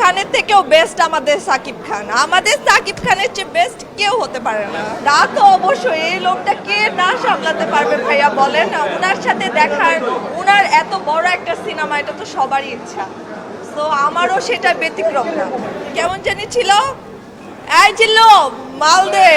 খানের থেকেও বেস্ট আমাদের সাকিব খান। আমাদের সাকিব খানের চেয়ে বেস্ট কেউ হতে পারে না। তা তো অবশ্যই এই লোকটা কে না সামলাতে পারবে ভাইয়া বলেন ওনার সাথে দেখার ওনার এত বড় একটা সিনেমা, এটা তো সবারই ইচ্ছা। তো আমারও সেটা ব্যতিক্রম না। কেমন জানি ছিল? এই ছিল মালদে।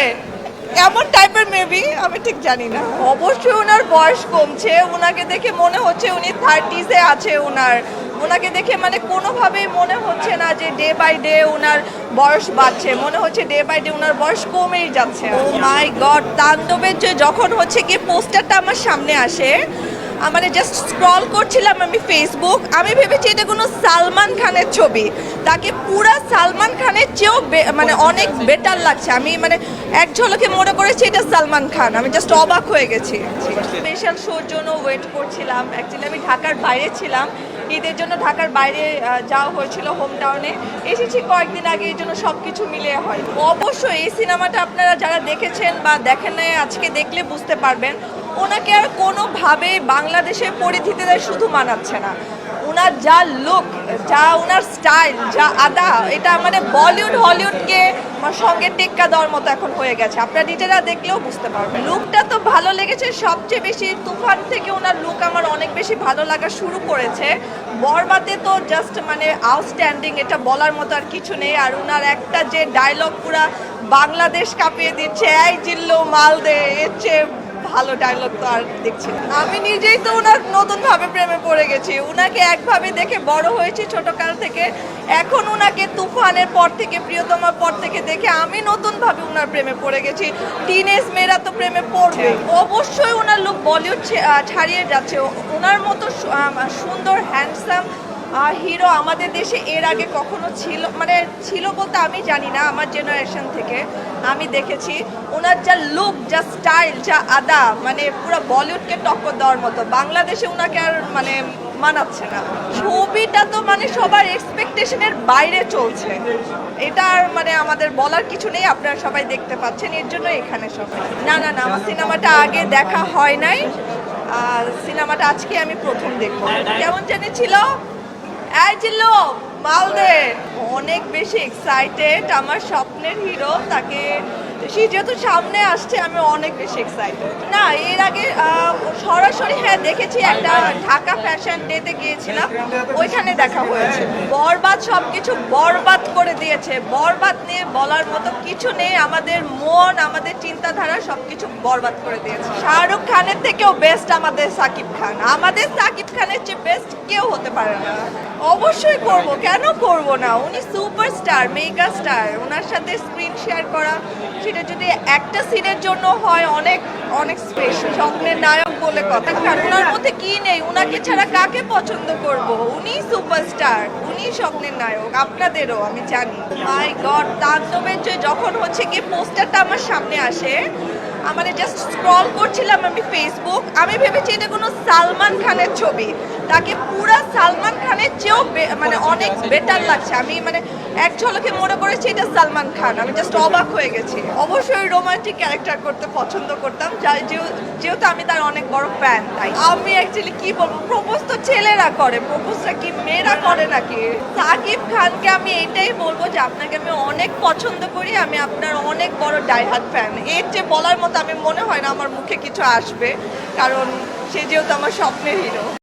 এমন টাইপের মেবি আমি ঠিক জানি না। অবশ্যই ওনার বয়স কমছে। ওনাকে দেখে মনে হচ্ছে উনি থার্টিসে আছে ওনার ওনাকে দেখে মানে কোনোভাবেই মনে হচ্ছে না যে ডে বাই ডে ওনার বয়স বাড়ছে। মনে হচ্ছে ডে বাই ডে ওনার বয়স কমেই যাচ্ছে। ও মাই গড তাণ্ডবের যে যখন হচ্ছে কি পোস্টারটা আমার সামনে আসে। মানে জাস্ট স্ক্রল করছিলাম আমি ফেসবুক আমি ভেবেছি এটা কোনো সালমান খানের ছবি। তাকে পুরা সালমান খানের চেয়েও মানে অনেক বেটার লাগছে। আমি মানে এক ঝলকে মনে করেছি এটা সালমান খান। আমি জাস্ট অবাক হয়ে গেছি। স্পেশাল শোর জন্য ওয়েট করছিলাম। অ্যাকচুয়ালি আমি ঢাকার বাইরে ছিলাম। ঈদের জন্য ঢাকার বাইরে যাওয়া হয়েছিল হোম টাউনে এসেছি কয়েকদিন আগে এই জন্য সব কিছু মিলিয়ে হয়। অবশ্যই এই সিনেমাটা আপনারা যারা দেখেছেন বা দেখেন নাই, আজকে দেখলে বুঝতে পারবেন। ওনাকে আর কোনোভাবে বাংলাদেশের পরিধিতে শুধু মানাচ্ছে না। ওনার যা লুক যা ওনার স্টাইল যা আদা, এটা মানে বলিউড হলিউডকে সঙ্গে টেক্কা দেওয়ার মতো এখন হয়ে গেছে। আপনারা নিজেরা দেখলেও বুঝতে পারবেন। লুকটা তো ভালো লেগেছে, সবচেয়ে বেশি তুফান থেকে ওনার লুক আমার অনেক বেশি ভালো লাগা শুরু করেছে। বরবাতে তো জাস্ট মানে আউটস্ট্যান্ডিং এটা বলার মতো আর কিছু নেই। আর ওনার একটা যে ডায়লগ পুরা বাংলাদেশ কাঁপিয়ে দিচ্ছে, এই জিল্লো মাল দে এর চেয়ে ভালো ডায়লগ তো আর দেখছি আমি নিজেই তো ওনার নতুন ভাবে প্রেমে পড়ে গেছি। ওনাকে একভাবে দেখে বড় হয়েছি ছোট কাল থেকে। এখন ওনাকে তুফানের পর থেকে প্রিয়তমার পর থেকে দেখে আমি নতুন ভাবে ওনার প্রেমে পড়ে গেছি। টিনেজ মেয়েরা তো প্রেমে পড়বে অবশ্যই ওনার লোক বলিউড ছাড়িয়ে যাচ্ছে। ওনার মতো সুন্দর হ্যান্ডসাম হিরো আমাদের দেশে এর আগে কখনো ছিল মানে ছিল বলতে আমি জানি না আমার জেনারেশন থেকে। আমি দেখেছি ওনার যা লুক যা স্টাইল যা আদা মানে পুরো বলিউডকে টক্কর দেওয়ার মতো। বাংলাদেশে ওনাকে আর মানে মানাচ্ছে না। ছবিটা তো মানে সবার এক্সপেকটেশনের বাইরে চলছে। এটা আর মানে আমাদের বলার কিছু নেই, আপনারা সবাই দেখতে পাচ্ছেন, এর জন্য এখানে সবাই। না না না, আমার সিনেমাটা আগে দেখা হয় নাই। আর সিনেমাটা আজকে আমি প্রথম দেখব। কেমন জানি ছিল এই ছিল মালদে। অনেক বেশি এক্সাইটেড আমার স্বপ্নের হিরো তাকে সে যেহেতু সামনে আসছে, আমি অনেক বেশি এক্সাইটেড না, এর আগে সরাসরি হ্যাঁ দেখেছি একটা ঢাকা ফ্যাশন ডেতে গিয়েছিলাম। ওইখানে দেখা হয়েছে। বরবাদ সব কিছু বরবাদ করে দিয়েছে। বরবাদ নিয়ে বলার মতো কিছু নেই। আমাদের মন, আমাদের চিন্তাধারা সব কিছু বরবাদ করে দিয়েছে। শাহরুখ খানের থেকেও বেস্ট আমাদের সাকিব খান। আমাদের সাকিব খানের চেয়ে বেস্ট কেউ হতে পারে না। অবশ্যই করব। কেন করব না? উনি সুপারস্টার মেগা স্টার ওনার সাথে স্ক্রিন শেয়ার করা, সেটা যদি একটা সিনের জন্য হয়, অনেক অনেক স্পেশাল স্বপ্নের নায়ক বলে কথা। কারণ ওনার মধ্যে কি নেই? উনাকে ছাড়া কাকে পছন্দ করব? উনি সুপারস্টার উনি স্বপ্নের নায়ক, আপনাদেরও, আমি জানি। মাই গড তাণ্ডবের যে যখন হচ্ছে কি পোস্টারটা আমার সামনে আসে আমার জাস্ট স্ক্রল করছিলাম আমি ফেসবুক আমি ভেবেছি এটা কোনো সালমান খানের ছবি। তাকে পুরা সালমান খানের চেয়েও মানে অনেক বেটার লাগছে। আমি মানে এক ঝলকে মনে করেছি এটা সালমান খান। আমি জাস্ট অবাক হয়ে গেছি। অবশ্যই রোমান্টিক ক্যারেক্টার করতে পছন্দ করতাম যেহেতু- আমি তার অনেক বড় ফ্যান তাই। আমি অ্যাকচুয়ালি কি বলব, প্রপোজ তো ছেলেরা করে প্রপোজটা কি মেয়েরা করে নাকি? সাকিব খানকে আমি এটাই বলব যে আপনাকে আমি অনেক পছন্দ করি, আমি আপনার অনেক বড় ডাইহার্ট ফ্যান এর যে বলার মতো আমি মনে হয় না আমার মুখে কিছু আসবে কারণ সে যেহেতু আমার স্বপ্নের হিরো।